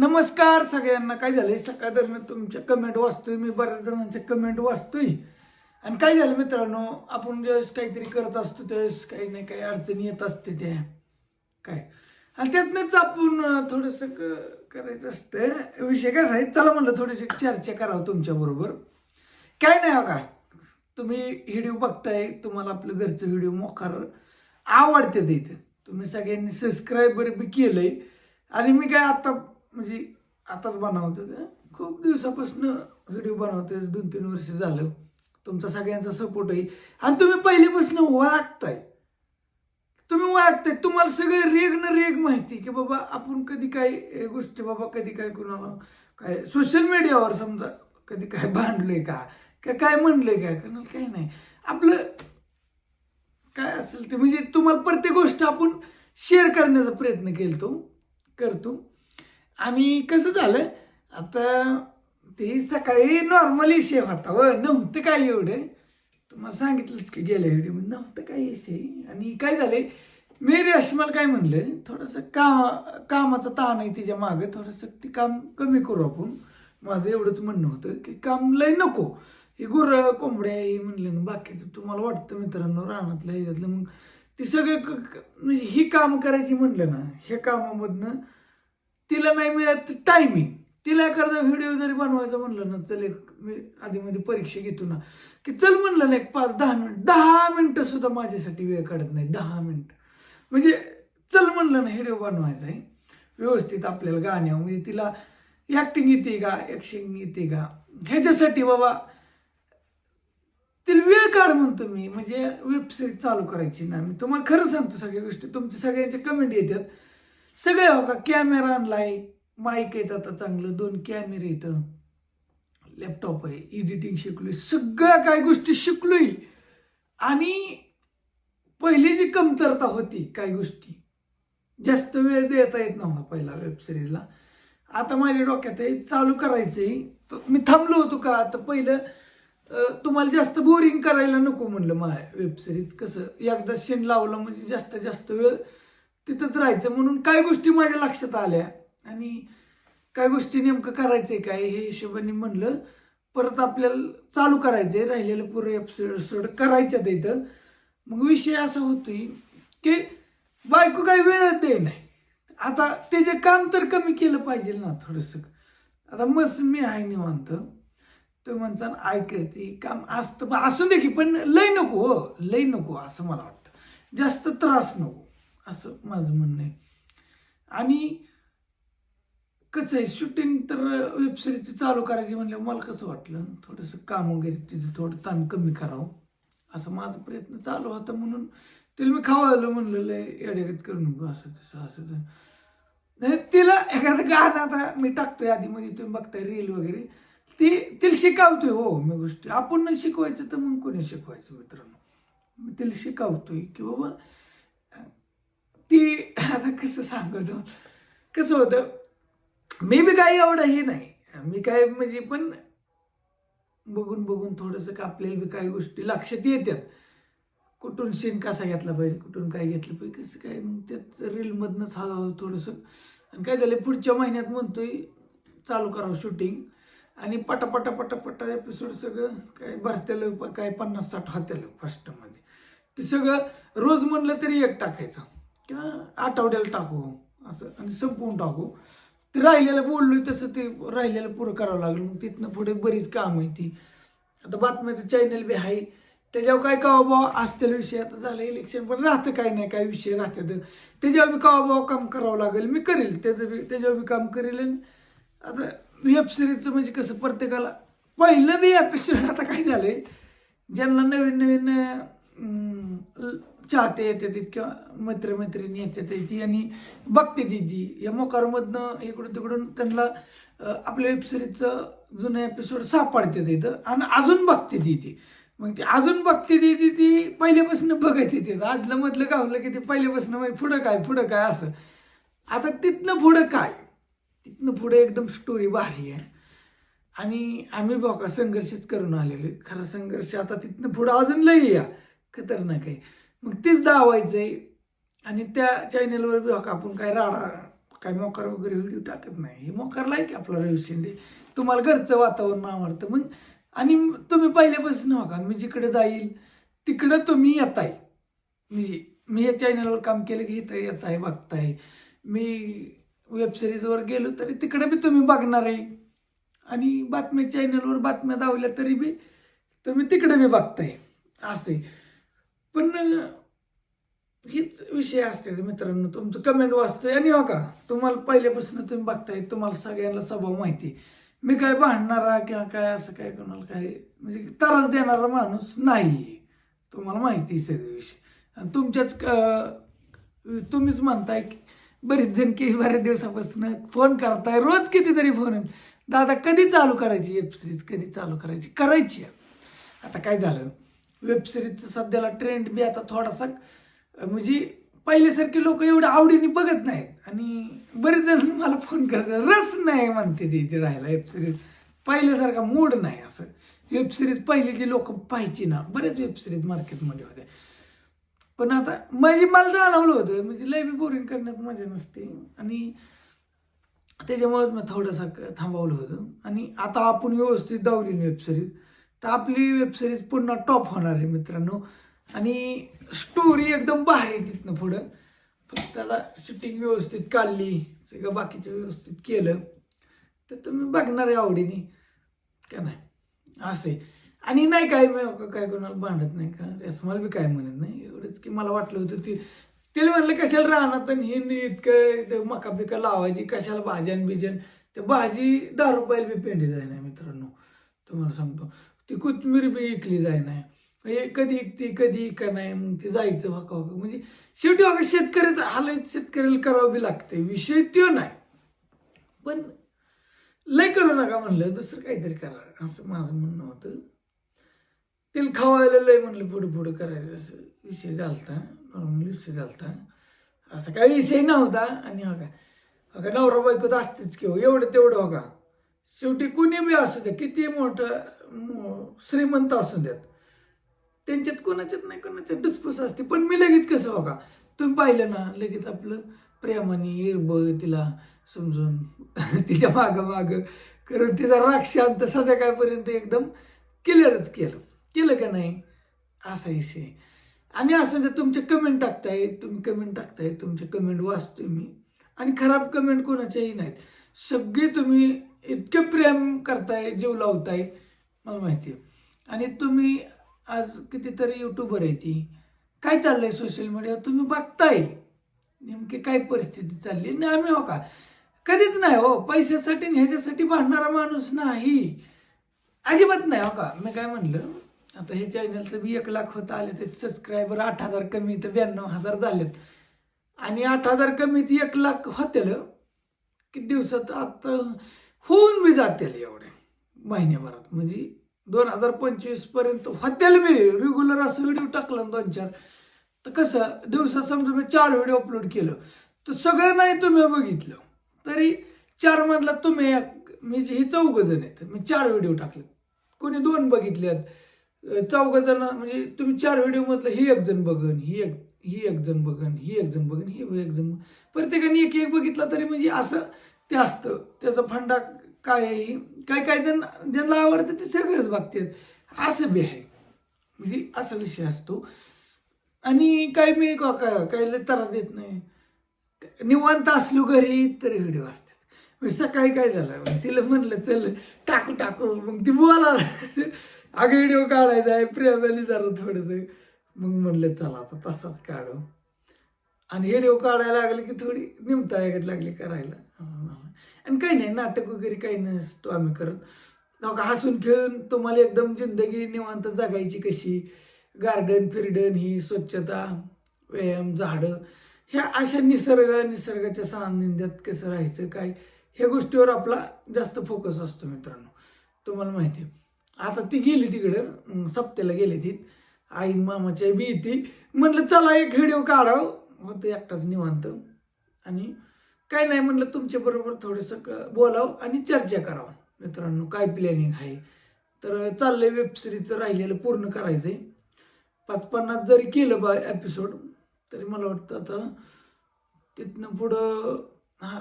नमस्कार सगळ्यांना. काय झालंय? सकाळ दरम्यान तुमच्या कमेंट वाचतोय. मी बऱ्याच जणांच्या कमेंट वाचतोय. आणि काय झालं मित्रांनो? आपण ज्यावेळेस काहीतरी करत असतो त्यावेळेस काही नाही काही अडचणी येत असते त्या. काय? आणि त्यातनंच आपण थोडस करायचं असतं. विषय कसा आहे? चला म्हणलं थोडीशी चर्चा करावं तुमच्या बरोबर. काय नाही हो का तुम्ही व्हिडिओ बघताय तुम्हाला आपलं घरचं व्हिडिओ मोकार आवडते ते इथं. तुम्ही सगळ्यांनी सबस्क्राईबर बी केलंय. आणि मी काय आता म्हणजे आताच बनवतो का खूप दिवसापासून व्हिडिओ बनवतोय दोन तीन वर्ष झालं. तुमचा सगळ्यांचा सपोर्ट आहे आणि तुम्ही पहिल्यापासून वागताय. तुम्ही वागताय. तुम्हाला सगळे रेग न रेग माहिती की बाबा आपण कधी काय गोष्टी बाबा कधी काय कुणाला काय सोशल मीडियावर समजा कधी काय भांडलोय का? का काय म्हणलंय काय कोणाला काही नाही. आपलं काय असेल ते. म्हणजे तुम्हाला प्रत्येक गोष्ट आपण शेअर करण्याचा प्रयत्न केलतो करतो. आणि कसं झालं? आता ते सकाळी नॉर्मल विषय होता व नव्हतं काय एवढं. तुम्हाला सांगितलंच की गेल्या एवढे मग नव्हतं काय विषय आणि काय झालंय मी रेशमाला काय म्हणलं? थोडंसं काम कामाचा ताण आहे तिच्या मागं. थोडंसं ते काम कमी करू आपण. माझं एवढंच म्हणणं होतं की काम लय नको. हे गुरं कोंबड्या हे म्हणलं ना बाकीचं तुम्हाला वाटतं मित्रांनो रानातलं ह्याच्यातलं मग ती सगळं क- म्हणजे ही काम करायची म्हणलं ना ह्या कामामधनं तिला नाही मिळत टायमिंग तिला एखादा व्हिडिओ जरी बनवायचा म्हणलं ना चल एक मी आधीमध्ये परीक्षा घेतो ना की चल म्हणलं ना एक पाच दहा मिनिट दहा मिनिटं सुद्धा माझ्यासाठी वेळ काढत नाही दहा मिनिट. म्हणजे चल म्हणलं ना व्हिडिओ बनवायचा आहे. व्यवस्थित आपल्याला गाण्या म्हणजे तिला ॲक्टिंग येते का ऍक्शन येते का? ह्याच्यासाठी बाबा तिला वेळ काढ म्हणतो मी. म्हणजे वेबसाईट चालू करायची ना मी तुम्हाला खरं सांगतो सगळ्या गोष्टी. तुमच्या सगळ्यांच्या कमेंट येतात. सगळे हो का? कॅमेरा आणलाय माईक येत आता चांगलं. दोन कॅमेरे येतं. लॅपटॉप आहे. एडिटिंग शिकलोय. सगळ्या काही गोष्टी शिकलोय. आणि पहिली जी कमतरता होती काही गोष्टी जास्त वेळ देता येत नव्हता पहिला वेब सिरीजला आता माझ्या डोक्यात आहे चालू करायचंय. तर मी थांबलो होतो का? आता पहिलं तुम्हाला जास्त बोरिंग करायला नको म्हणलं मला वेबसिरीज कसं? एकदा शेण लावलं म्हणजे जास्त जास्त वेळ तिथंच राहायचं. म्हणून काय गोष्टी माझ्या लक्षात आल्या. आणि काय गोष्टी नेमकं करायचंय काय हे हिशोबाने म्हणलं. परत आपल्याला चालू करायचंय. राहिलेलं पूर्ण एपिसोड करायच्यात इथं. मग विषय असा होतोय की बायको काही वेळच दे नाही आता त्याचे काम तर कमी केलं पाहिजे ना थोडंसं. आता मस्त मी आहे निवांत. तो म्हणसान ऐकते काम असतं. असू दे की पण लय नको हो. लय नको असं मला वाटतं. जास्त त्रास नको. असं माझं म्हणणं आहे. आणि कसं आहे शूटिंग तर वेबसिरीजची चालू करायची म्हणलं मला कसं वाटलं? थोडंसं काम वगैरे तिचं थोडं ताण कमी करावं. असं माझा प्रयत्न चालू होता म्हणून तिला मी खावायला म्हणलेलं आहे येड्यागत करू नको असं तसं असं तसं. नाही तिला एखादं गाणं आता मी टाकतोय आधीमध्ये म्हणजे तुम्ही बघताय रील वगैरे. ती तिला शिकावतोय हो मी गोष्टी. आपण नाही शिकवायचं तर मग कोणी शिकवायचं मित्रांनो? मी तिला शिकावतोय की बाबा ती आता कसं सांगतो? कसं होतं? मी बी काही एवढंही नाही. मी काय म्हणजे पण बघून बघून थोडंसं का आपल्याला बी काही गोष्टी लक्षात येतात कुठून सीन कसा घेतला पाहिजे कुठून काय घेतलं पाहिजे कसं काय? मग त्यात रीलमधनंच हळूहळू थोडंसं आणि काय झालं पुढच्या महिन्यात म्हणतोय चालू करावं शूटिंग आणि पटापटा पटापटा एपिसोड सगळं काय भरतेलं प- काय पन्नास साठ होतेलं फर्स्टमध्ये ते सगळं रोज म्हणलं तरी एक टाकायचं. किंवा आठवड्याला टाकू असं आणि संपवून टाकू. ते राहिलेलं बोललो तसं ते राहिलेलं पुरं करावं लागलं. मग तिथनं पुढे बरीच काम आहे ती. आता बातम्याचं चॅनल बी आहे. त्याच्यावर काय कवा बाबा असतील विषय? आता झालं इलेक्शन पण राहतं काही नाही काय विषय राहतात. त्याच्यावर बी कवा बाबा काम करावं लागेल. मी करेल त्याचं बी त्याच्यावर बी काम करेल. आणि आता वेब सिरीजचं म्हणजे कसं प्रत्येकाला पहिलं बी एपिसोड आता काय झालंय? ज्यांना नवीन नवीन चाहते येतात किंवा मैत्रिणी येतात ती आणि बघते ती जी या मोकारमधनं इकडून तिकडून त्यांना आपल्या वेबसिरीजचं जुनं एपिसोड सापडते तिथं आणि अजून बघते ती ती. मग ती अजून बघते ती ती ती पहिल्यापासून बघत येते आदलं मधलं गावलं की ते पहिल्यापासून म्हणजे पुढं काय पुढं काय असं. आता तिथनं पुढं काय? तिथनं पुढे एकदम स्टोरी भारी आहे. आणि आम्ही बघा संघर्षच करून आलेलो आहे. खरं संघर्ष आता तिथनं पुढं अजून लई या खतरनाक आहे. मग तेच दावायचंय. आणि त्या चॅनेलवर बी बघा आपण काय राडा काय मोकार वगैरे व्हिडिओ टाकत नाही. हे मोकार लाईक आपला रवी शिंदे. तुम्हाला घरचं वातावरण आवडतं. मग आणि तुम्ही पहिल्यापासून हो का मी जिकडे जाईल तिकडं तुम्ही येताय. म्हणजे मी या चॅनलवर काम केलं की इथं येत आहे बघताय. मी वेबसिरीजवर गेलो तरी तिकडे बी तुम्ही बघणार आहे. आणि बातम्या चॅनलवर बातम्या दावल्या तरी बी तुम्ही तिकडे बी बघताय. असे पण हीच विषय असते मित्रांनो. तुमचं कमेंट वाचतोय आणि हो का तुम्हाला पहिल्यापासून तुम्ही बघताय तुम्हाला सगळ्यांना स्वभाव माहिती मी काय भांडणारा किंवा काय असं काय कोणाला काय म्हणजे त्रास देणारा माणूस नाही तुम्हाला माहिती आहे सगळे विषय. आणि तुमच्याच तुम्हीच म्हणताय की बरेच जण की बऱ्याच दिवसापासून फोन करताय रोज कितीतरी फोन दादा कधी चालू करायची वेब सिरीज कधी चालू करायची? करायची आहे. आता काय झालं? वेब सिरीजचं सध्याला ट्रेंड बी आता थोडासा म्हणजे पहिल्यासारखे लोक एवढं आवडीने बघत नाहीत. आणि बरेच जण मला फोन करतात रस नाही म्हणते ती इथे राहायला वेब सिरीज पहिल्यासारखा मूड नाही असं. वेब सिरीज पहिले जे लोक पाहायची ना बरेच वेब सिरीज मार्केटमध्ये होत्या पण आता म्हणजे मला जाणवलं होतं म्हणजे लय बी बोरिंग करण्यात मजा नसते. आणि त्याच्यामुळेच मी थोडंसं क- थांबवलं होतं. आणि आता आपण व्यवस्थित दावली वेब सिरीज तर आपली वेबसिरीज पुन्हा टॉप होणार आहे मित्रांनो. आणि स्टोरी एकदम भारी आहे तिथनं पुढं. फक्त त्याला शूटिंग व्यवस्थित काढली सगळं बाकीचं व्यवस्थित केलं. तर तुम्ही बघणार आहे आवडीने. का नाही? असे आणि नाही काय काय कोणाला भांडत नाही का? रेसमाल बी काय म्हणत नाही. एवढंच की मला वाटलं होतं ती तिला म्हणलं कशाला राहणार तर हे इतकं ते मका पिका लावायची? कशाला भाज्यान बिजन ते भाजी दहा रुपयाला बी पेंडी जाय नाही मित्रांनो. तुम्हाला सांगतो. ती कोथिंबीर बी इकली जाय नाही हे कधी इकती कधी इका नाही मग ते जायचं वाका वाका. म्हणजे शेवटी वाका शेतकऱ्याचं हालय शेतकऱ्याला करावं बी लागते. विषय तो नाही. पण लय करू नका म्हणलं दुसरं काहीतरी करा. असं माझं म्हणणं होतं. तेल खावायला लय म्हणलं पुढं पुढं करायचं. असं विषय झालता. नॉर्मल विषय झालता. असं काही विषय नव्हता. आणि हो काय हो का नवरा बायको तर असतेच किंवा एवढं तेवढं हो का शेवटी कुणी बी असू द्या किती मोठं श्रीमंत असू द्यात त्यांच्यात कोणाच्यात नाही कोणाच्यात डुसपूस असते. पण मी लगेच कसं बघा तुम्ही पाहिलं ना लगेच आपलं प्रेमाने इरब तिला समजून तिच्या मागं मागं करून तिचा राक्षांत संध्याकाळपर्यंत एकदम क्लिअरच केलं. केलं का नाही? असा विषय. आणि असं जर तुमचे कमेंट टाकताय तुम्ही कमेंट टाकताय तुमचे कमेंट वाचतोय मी. आणि खराब कमेंट कोणाच्याही नाहीत. सगळे तुम्ही इतके प्रेम करताय जीव लावताय मला माहिती आहे आणि तुम्ही आज कितीतरी युट्यूबर आहे ती. काय चाललंय सोशल मीडियावर तुम्ही बघताय. नेमकी काय परिस्थिती चालली नाही आम्ही हो का? कधीच नाही हो. पैशासाठी ह्याच्यासाठी भांडणारा माणूस नाही. अजिबात नाही हो का? मी काय म्हणलं आता हे चॅनलचं बी एक लाख होत आले ते सबस्क्रायबर आठ हजार कमी तर ब्याण्णव हजार झालेत. आणि आठ हजार कमी ते एक लाख होतील किती दिवसात आता होऊन बी जातील एवढे. महिन्याभरात. म्हणजे दोन हजार पंचवीसपर्यंत होत्याल मी रेग्युलर असं व्हिडिओ टाकला ना दोन चार. तर कसं दिवसात समजा मी चार व्हिडिओ अपलोड केलं. तर सगळं नाही तुम्ही बघितलं. तरी चार मधला तुम्ही एक मी जे- हे चौघं जण आहेत. मी चार व्हिडिओ टाकले. कोणी दोन बघितल्यात. चौघं जण म्हणजे तुम्ही चार व्हिडिओमधलं ही एक जण बघन ही एक ही एक जण बघन ही एक जण बघन ही एक जण प्रत्येकाने एक एक बघितला तरी म्हणजे असं ते असतं. त्याचा फंडा काय काय काय जण ज्यांना आवडतं ते सगळंच बघतात. असं बी आहे. म्हणजे असा विषय असतो. आणि काही मी का- काही लय त्रास देत नाही. निवांत असलो घरी तरी व्हिडिओ असतात. मग सकाळी काय झालं? तिला म्हणलं चल टाकू टाकू. मग ती बोला अगं व्हिडिओ काढायचा आहे. प्रेमाली जरा थोडंसं. मग म्हणलं चला आता तसाच काढू. आणि व्हिडिओ काढायला लागले की थोडी निमता लागली करायला. आणि काही नाही नाटक वगैरे काही नसतो आम्ही करत. हो का हसून खेळून तुम्हाला एकदम जिंदगी निवांत जगायची कशी. गार्डन फिरडन ही स्वच्छता व्यायाम झाडं. ह्या अशा निसर्ग निसर्गाच्या सान्निध्यात कसं राहायचं काय? ह्या गोष्टीवर आपला जास्त फोकस असतो मित्रांनो. तुम्हाला माहिती आहे. आता ती गेली तिकडं सप्त्याला गेली ती. आई मामाच्या बी ती. म्हणलं चला एक व्हिडिओ काढावं. होतं एकटाच निवांत. आणि काय नाही म्हणलं तुमच्या बरोबर थोडंसं क- बोलावं आणि चर्चा करावं. मित्रांनो काय प्लॅनिंग आहे? तर चाललंय वेब सिरीजचं राहिलेलं पूर्ण करायचंय. पाच पन्नास जरी केलं बा एपिसोड तरी मला वाटतं आता तिथनं पुढं हा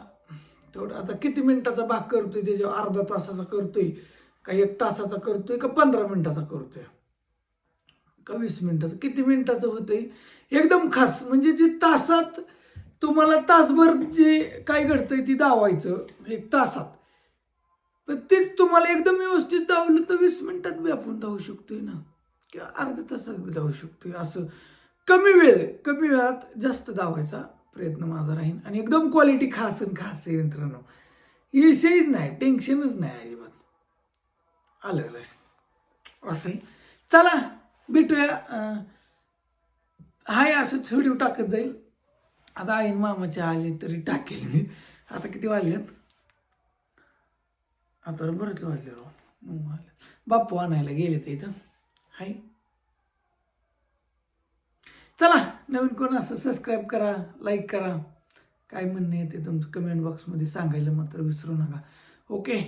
तेवढं आता किती मिनिटाचा भाग करतोय त्याच्यावर अर्धा तासाचा करतोय का एक तासाचा करतोय का पंधरा मिनिटाचा करतोय? का वीस मिनिटाचं? किती मिनिटाचं होतंय? एकदम खास म्हणजे जे तासात तुम्हाला तासभर जे काय घडतंय ती धावायचं एक तासात. पण तेच तुम्हाला एकदम व्यवस्थित धावलं तर वीस मिनिटात बी आपण धावू शकतोय ना. किंवा अर्ध्या तासात बी धावू शकतोय. असं कमी वेळ कमी वेळात जास्त धावायचा प्रयत्न माझा राहील आणि एकदम क्वालिटी खास आणि खास आहे मित्रांनो. विषयच नाही टेन्शनच नाही अजिबात. आलं लक्ष असं. चला भेटूया. हाय असंच व्हिडिओ टाकत जाईल. आता आईन मामाची आली तरी टाकेल मी. आता किती वाजलेत? आता बरेच वाजले राव. बाप्पू आणायला गेले ते इथं. हाय. चला नवीन कोण असं सबस्क्राईब करा लाईक करा. काय म्हणणे ते तुमचं कमेंट बॉक्समध्ये सांगायला मात्र विसरू नका. ओके